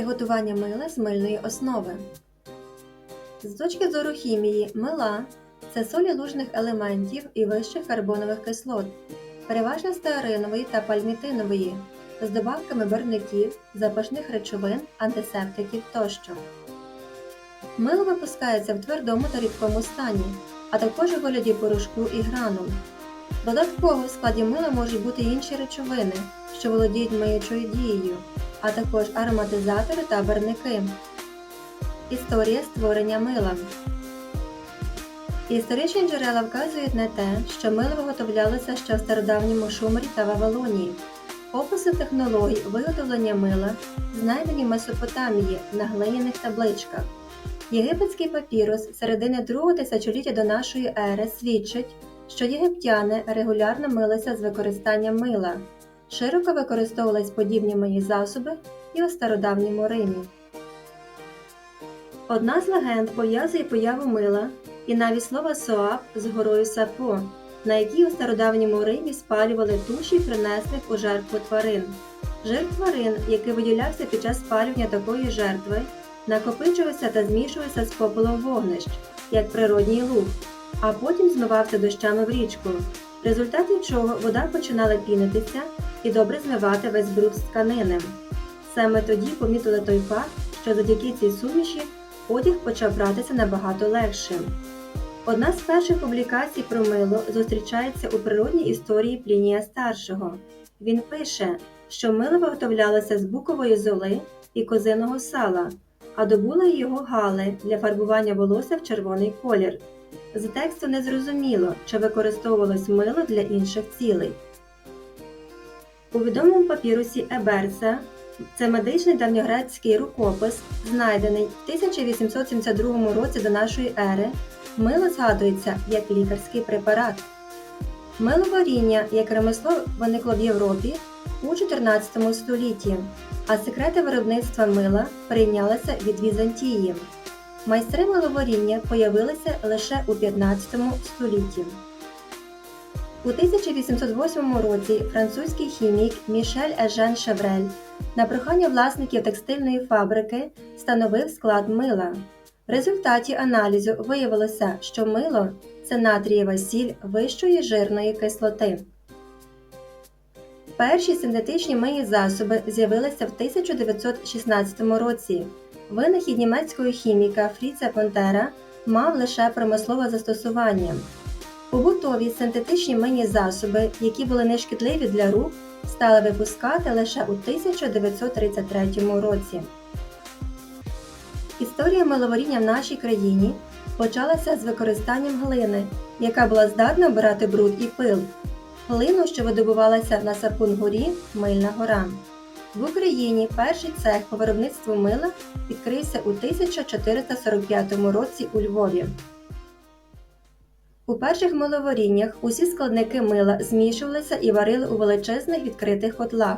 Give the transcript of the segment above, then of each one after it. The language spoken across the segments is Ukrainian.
Приготування мила з мильної основи. З точки зору хімії, мила це солі лужних елементів і вищих карбонових кислот, переважно стеаринової та пальмітинової, з добавками барвників, запашних речовин, антисептиків тощо. Мило випускається в твердому та рідкому стані, а також у вигляді порошку і гранул. Додатково в складі мила можуть бути інші речовини, що володіють миючою дією, а також ароматизатори та барвники. Історія створення мила Історичні джерела вказують на те, що мило виготовлялося ще в стародавньому Шумері та Вавилонії. Описи технологій виготовлення мила знайдені в Месопотамії на глиняних табличках. Єгипетський папірус середини другого тисячоліття до нашої ери свідчить, що єгиптяни регулярно милися з використанням мила. Широко використовувались подібні мої засоби і у стародавньому Римі. Одна з легенд пов'язує появу мила і навіть слова соап з горою Сапо, на якій у стародавньому Римі спалювали туші принеслих у жертву тварин. Жир тварин, який виділявся під час спалювання такої жертви, накопичувався та змішувався з попелом вогнищ, як природній луг, а потім змивався дощами в річку, в результаті чого вода починала пінитися і добре змивати весь бруд з тканини. Саме тоді помітили той факт, що завдяки цій суміші одяг почав братися набагато легшим. Одна з перших публікацій про мило зустрічається у природній історії Плінія Старшого. Він пише, що мило виготовлялося з букової золи і козиного сала, а добули його гали для фарбування волосся в червоний колір. З тексту не зрозуміло, чи використовувалось мило для інших цілей. У відомому папірусі Еберса це медичний давньогрецький рукопис, знайдений в 1872 році до нашої ери. Мило згадується як лікарський препарат. Миловаріння як ремесло виникло в Європі у 14 столітті, а секрети виробництва мила прийнялися від Візантії. Майстри миловаріння появилися лише у 15 столітті. У 1808 році французький хімік Мішель Ежен Шеврель на прохання власників текстильної фабрики встановив склад мила. В результаті аналізу виявилося, що мило це натрієва сіль вищої жирної кислоти. Перші синтетичні миї засоби з'явилися в 1916 році. Винахід німецького хіміка Фріца Понтера мав лише промислове застосування. Побутові синтетичні мийні засоби, які були нешкідливі для рук, стали випускати лише у 1933 році. Історія миловаріння в нашій країні почалася з використанням глини, яка була здатна обирати бруд і пил. Глину, що видобувалася на Сапун-горі Мильна гора. В Україні перший цех по виробництву мила відкрився у 1445 році у Львові. У перших миловаріннях усі складники мила змішувалися і варили у величезних відкритих котлах.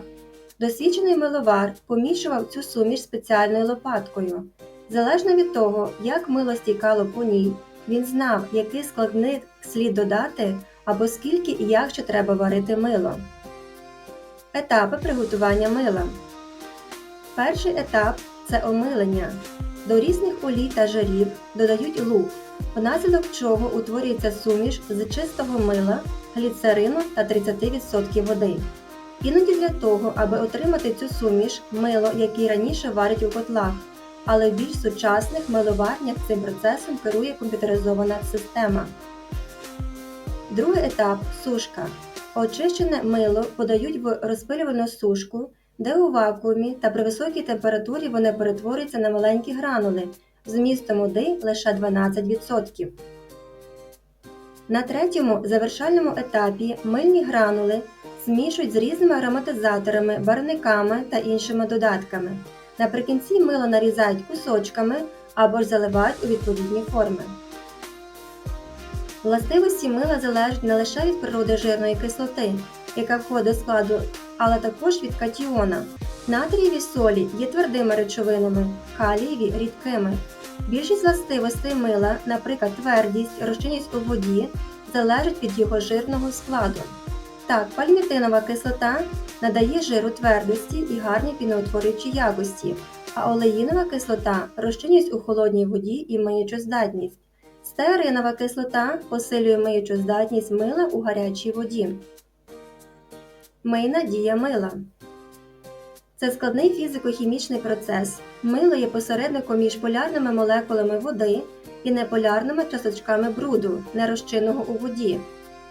Досвідчений миловар помішував цю суміш спеціальною лопаткою. Залежно від того, як мило стікало по ній, він знав, який складник слід додати або скільки і як ще треба варити мило. Етапи приготування мила. Перший етап це омилення. До різних олій та жирів додають лук, внаслідок чого утворюється суміш з чистого мила, гліцерину та 30% води. Іноді для того, аби отримати цю суміш, мило, який раніше варять у котлах, але в більш сучасних миловарнях цим процесом керує комп'ютеризована система. Другий етап сушка. Очищене мило подають в розпилювану сушку, де у вакуумі та при високій температурі вони перетворюються на маленькі гранули з вмістом води лише 12%. На третьому завершальному етапі мильні гранули змішують з різними ароматизаторами, барвниками та іншими додатками. Наприкінці мило нарізають кусочками або ж заливають у відповідні форми. Властивості мила залежать не лише від природи жирної кислоти, яка входить до складу, але також від катіона. Натрієві солі є твердими речовинами, калієві рідкими. Більшість властивостей мила, наприклад, твердість, розчинність у воді, залежить від його жирного складу. Так, пальмітинова кислота надає жиру твердості і гарні піноутворюючі якості, а олеїнова кислота розчинюється у холодній воді і миючу здатність. Стеаринова кислота посилює миючу здатність мила у гарячій воді. Мийна дія мила. Це складний фізико-хімічний процес. Мило є посередником між полярними молекулами води і неполярними часточками бруду, нерозчинного у воді.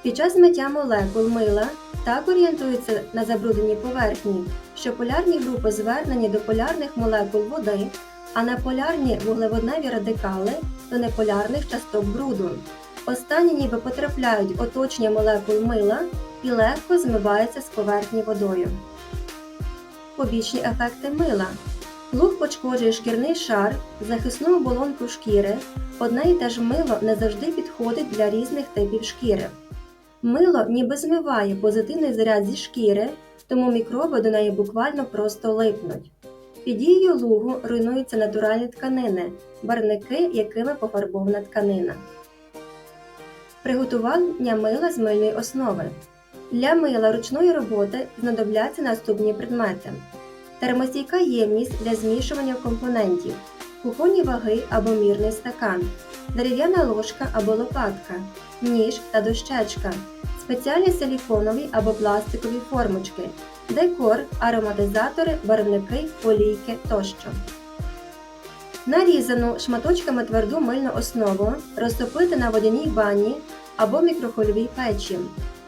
Під час миття молекул мила так орієнтуються на забрудненій поверхні, що полярні групи звернені до полярних молекул води, а неполярні вуглеводневі радикали до неполярних часток бруду. Останні ніби потрапляють оточення молекул мила і легко змиваються з поверхні водою. Побічні ефекти мила. Луг пошкоджує шкірний шар, захисну оболонку шкіри. Одне і те ж мило не завжди підходить для різних типів шкіри. Мило ніби змиває позитивний заряд зі шкіри, тому мікроби до неї буквально просто липнуть. Під дією лугу руйнуються натуральні тканини, барвники, якими пофарбована тканина. Приготування мила з мильної основи. Для мила ручної роботи знадобляться наступні предмети: термостійка ємність для змішування компонентів, кухонні ваги або мірний стакан, дерев'яна ложка або лопатка, ніж та дощечка, спеціальні силіконові або пластикові формочки, декор, ароматизатори, барвники, олійки тощо. Нарізану шматочками тверду мильну основу розтопити на водяній бані або мікрохвильовій печі.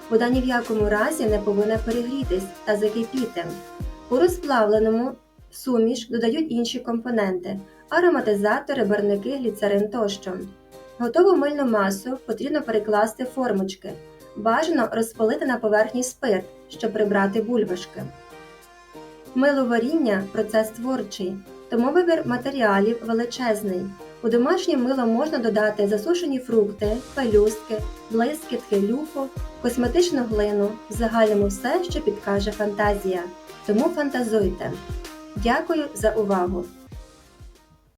Вода ні в якому разі не повинна перегрітись та закипіти. У розплавленому суміш додають інші компоненти ароматизатори, барники, гліцерин тощо. Готову мильну масу потрібно перекласти формочки. Бажано розпалити на поверхні спирт, щоб прибрати бульбашки. Миловаріння процес творчий, тому вибір матеріалів величезний. У домашнє мило можна додати засушені фрукти, пелюстки, блискітки, люфу, косметичну глину, в загальному все, що підкаже фантазія. Тому фантазуйте. Дякую за увагу!